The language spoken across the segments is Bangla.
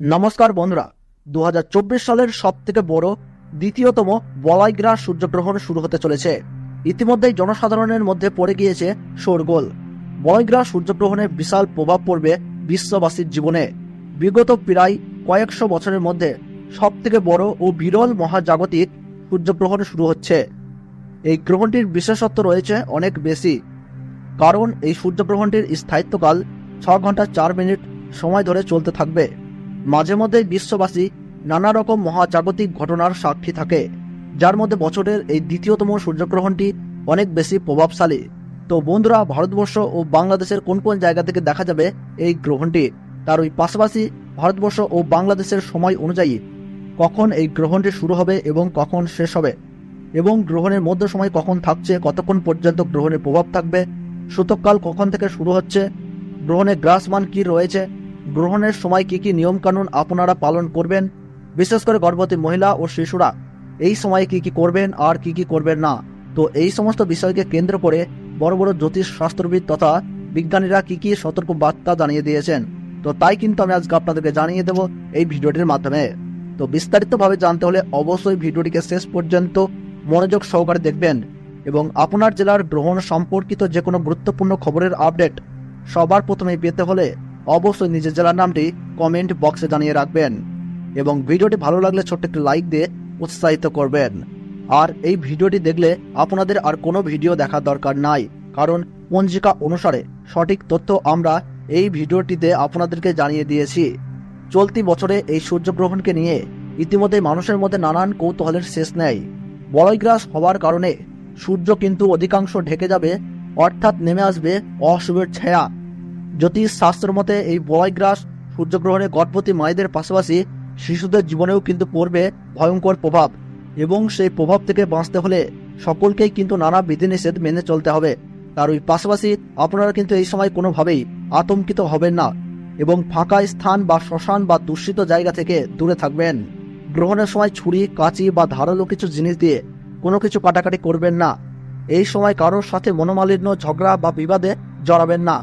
নমস্কার বন্ধুরা দু হাজার চব্বিশ সালের সব থেকে বড়, দ্বিতীয়তম বলাইগ্রাস সূর্যগ্রহণ শুরু হতে চলেছে। ইতিমধ্যেই জনসাধারণের মধ্যে পড়ে গিয়েছে শোরগোল। বলাইগ্রাস সূর্যগ্রহণের বিশাল প্রভাব পড়বে বিশ্ববাসীর জীবনে। বিগত প্রায় কয়েকশো বছরের মধ্যে সব থেকে বড় ও বিরল মহাজাগতিক সূর্যগ্রহণ শুরু হচ্ছে। এই গ্রহণটির বিশেষত্ব রয়েছে অনেক বেশি। কারণ এই সূর্যগ্রহণটির স্থায়িত্বকাল ছ ঘণ্টা চার মিনিট সময় ধরে চলতে থাকবে। মাঝে মধ্যে বিশ্ববাসী নানা রকম মহাজাগতিক ঘটনার সাক্ষী থাকে, যার মধ্যে বছরের এই দ্বিতীয়তম সূর্যগ্রহণটি অনেক বেশি প্রভাবশালী। তো বন্ধুরা, ভারতবর্ষ ও বাংলাদেশের কোন কোন জায়গা থেকে দেখা যাবে এই গ্রহণটি? তার ওই পাশাপাশি ভারতবর্ষ ও বাংলাদেশের সময় অনুযায়ী কখন এই গ্রহণটি শুরু হবে এবং কখন শেষ হবে? এবং গ্রহণের মধ্য সময় কখন থাকছে, কতক্ষণ পর্যন্ত গ্রহণের প্রভাব থাকবে, সূতককাল কখন থেকে শুরু হচ্ছে, গ্রহণের গ্রাসমান কি রয়েছে গ্রহণের সময় কি কি নিয়মকানুন আপনারা পালন করবেন? বিশেষ করে গর্ভবতী মহিলা ও শিশুরা, এই সময়ে কি কি করবেন আর কি কি করবেন না? তো এই সমস্ত বিষয়কে কেন্দ্র করে বড় বড় জ্যোতিষ শাস্ত্রবিদ তথা বিজ্ঞানীরা কি কি সতর্ক বার্তা জানিয়ে দিয়েছেন? তো তাই কিন্তু আমি আজকে আপনাদেরকে জানিয়ে দেব এই ভিডিওটির মাধ্যমে। তো বিস্তারিতভাবে জানতে হলে অবশ্যই ভিডিওটিকে শেষ পর্যন্ত মনোযোগ সহকারে দেখবেন এবং আপনার জেলার গ্রহণ সম্পর্কিত যে কোনো গুরুত্বপূর্ণ খবরের আপডেট সবার প্রথমে পেতে হলে অবশ্যই নিজের জেলার নামটি কমেন্ট বক্সে জানিয়ে রাখবেন এবং ভিডিওটি ভালো লাগলে ছোট্ট একটি লাইক দিয়ে উৎসাহিত করবেন। আর এই ভিডিওটি দেখলে আপনাদের আর কোনো ভিডিও দেখার দরকার নাই, কারণ পঞ্জিকা অনুসারে সঠিক তথ্য আমরা এই ভিডিওটিতে আপনাদেরকে জানিয়ে দিয়েছি। চলতি বছরে এই সূর্যগ্রহণকে নিয়ে ইতিমধ্যে মানুষের মধ্যে নানান কৌতূহলের শেষ নেই। বলয়গ্রাস হওয়ার কারণে সূর্য কিন্তু অধিকাংশ ঢেকে যাবে, অর্থাৎ নেমে আসবে অশুভের ছায়া। জ্যোতিষ শাস্ত্র মতে এই বলয়গ্রাস সূর্যগ্রহণে গর্ভবতী মায়েদের পাশাপাশি শিশুদের জীবনেও কিন্তু পড়বে ভয়ঙ্কর প্রভাব এবং সেই প্রভাব থেকে বাঁচতে হলে সকলকেই কিন্তু নানা বিধিনিষেধ মেনে চলতে হবে। তার ওই পাশাপাশি আপনারা কিন্তু এই সময় কোনোভাবেই আতঙ্কিত হবেন না এবং ফাঁকা স্থান বা শ্মশান বা দূষিত জায়গা থেকে দূরে থাকবেন। গ্রহণের সময় ছুরি, কাঁচি বা ধারালো কিছু জিনিস দিয়ে কোনো কিছু কাটাকাটি করবেন না। এই সময় কারোর সাথে মনোমালিন্য, ঝগড়া বা বিবাদে জড়াবেন না।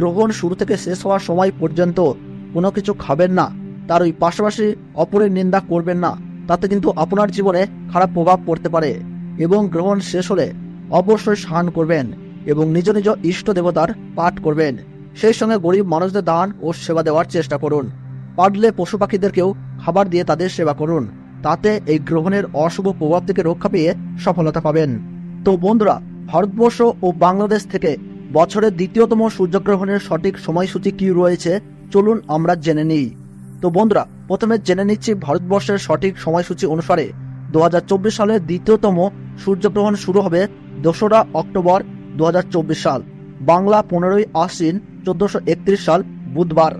গ্রহণ শুরু থেকে শেষ হওয়ার সময় পর্যন্ত কোনো কিছু খাবেন না। তার ওই পাশাপাশি অপরের নিন্দা করবেন না। তাতে কিন্তু আপনার জীবনে খারাপ প্রভাব পড়তে পারে এবং গ্রহণ শেষ হলে অবশ্যই স্নান করবেন এবং নিজ নিজ ইষ্ট দেবতার পাঠ করবেন। সেই সঙ্গে গরিব মানুষদের দান ও সেবা দেওয়ার চেষ্টা করুন। পারলে পশু পাখিদেরকেও খাবার দিয়ে তাদের সেবা করুন। তাতে এই গ্রহণের অশুভ প্রভাব থেকে রক্ষা পেয়ে সফলতা পাবেন। তো বন্ধুরা, ভারতবর্ষ ও বাংলাদেশ থেকে বছরের দ্বিতীয়তম সূর্যগ্রহণের সঠিক সময়সূচি কি রয়েছে? চলুন আমরা জেনে নিই। তো বন্ধুরা, প্রথমে জেনে নিচ্ছি ভারতবর্ষের সঠিক সময়সূচি অনুসারে দু সালের দ্বিতীয়তম সূর্যগ্রহণ শুরু হবে দোসরা অক্টোবর দু হাজার চব্বিশ সাল। বাংলা পনেরোই আশ্বিন চোদ্দশো সাল, বুধবার।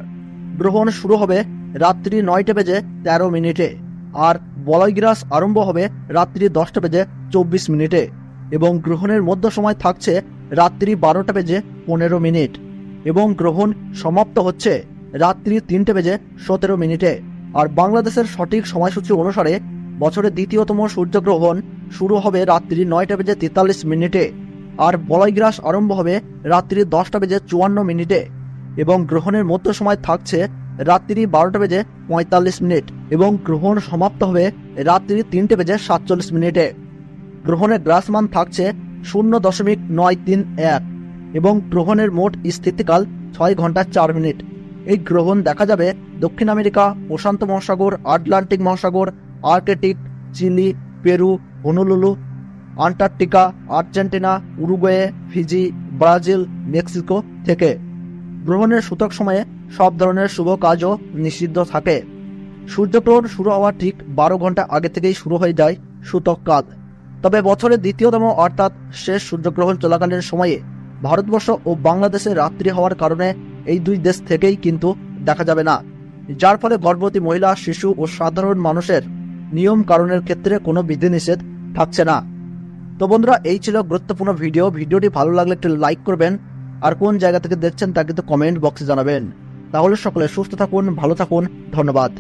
গ্রহণ শুরু হবে রাত্রি নয়টা বেজে তেরো মিনিটে। আর বলয়গ্রাস আরম্ভ হবে রাত্রি দশটা বেজে চব্বিশ মিনিটে। এবং গ্রহণের মধ্য সময় থাকছে রাত্রি বারোটা বেজে পনেরো মিনিট। এবং গ্রহণ সমাপ্ত হচ্ছে রাত্রি তিনটে বেজে সতেরো মিনিটে। আর বাংলাদেশের সঠিক সময়সূচি অনুসারে বছরের দ্বিতীয়তম সূর্যগ্রহণ শুরু হবে রাত্রি নয়টা বেজে তেতাল্লিশ মিনিটে। আর বলয়গ্রাস আরম্ভ হবে রাত্রি দশটা বেজে চুয়ান্ন মিনিটে। এবং গ্রহণের মধ্য সময় থাকছে রাত্রি বারোটা বেজে পঁয়তাল্লিশ মিনিট। এবং গ্রহণ সমাপ্ত হবে রাত্রি তিনটে বেজে সাতচল্লিশ মিনিটে। গ্রহণের গ্রাসমান থাকছে শূন্য দশমিক নয় তিন এক এবং গ্রহণের মোট স্থিতিকাল ছয় ঘণ্টা চার মিনিট। এই গ্রহণ দেখা যাবে দক্ষিণ আমেরিকা, প্রশান্ত মহাসাগর, আটলান্টিক মহাসাগর, Arctic, Chile, Peru, Honolulu, Antarctica, Argentina, Uruguay, Fiji, Brazil, Mexico থেকে। গ্রহণের সূতক সময়ে সব ধরনের শুভ কাজও নিষিদ্ধ থাকে। সূর্যগ্রহণ শুরু হওয়ার ঠিক বারো ঘণ্টা আগে থেকেই শুরু হয়ে যায় সূতক কাল। তবে বছরের দ্বিতীয়তম অর্থাৎ শেষ সূর্যগ্রহণ চলাকালীন সময়ে ভারতবর্ষ ও বাংলাদেশে রাত্রি হওয়ার কারণে এই দুই দেশ থেকেই কিন্তু দেখা যাবে না। যার ফলে গর্ভবতী মহিলা, শিশু ও সাধারণ মানুষের নিয়ম কারণের ক্ষেত্রে কোনো বিধিনিষেধ থাকছে না। তো বন্ধুরা, এই ছিল গুরুত্বপূর্ণ ভিডিও। ভিডিওটি ভালো লাগলে একটু লাইক করবেন। আর কোন জায়গা থেকে দেখছেন তা কিন্তু কমেন্ট বক্সে জানাবেন। তাহলে সকলে সুস্থ থাকুন, ভালো থাকুন। ধন্যবাদ।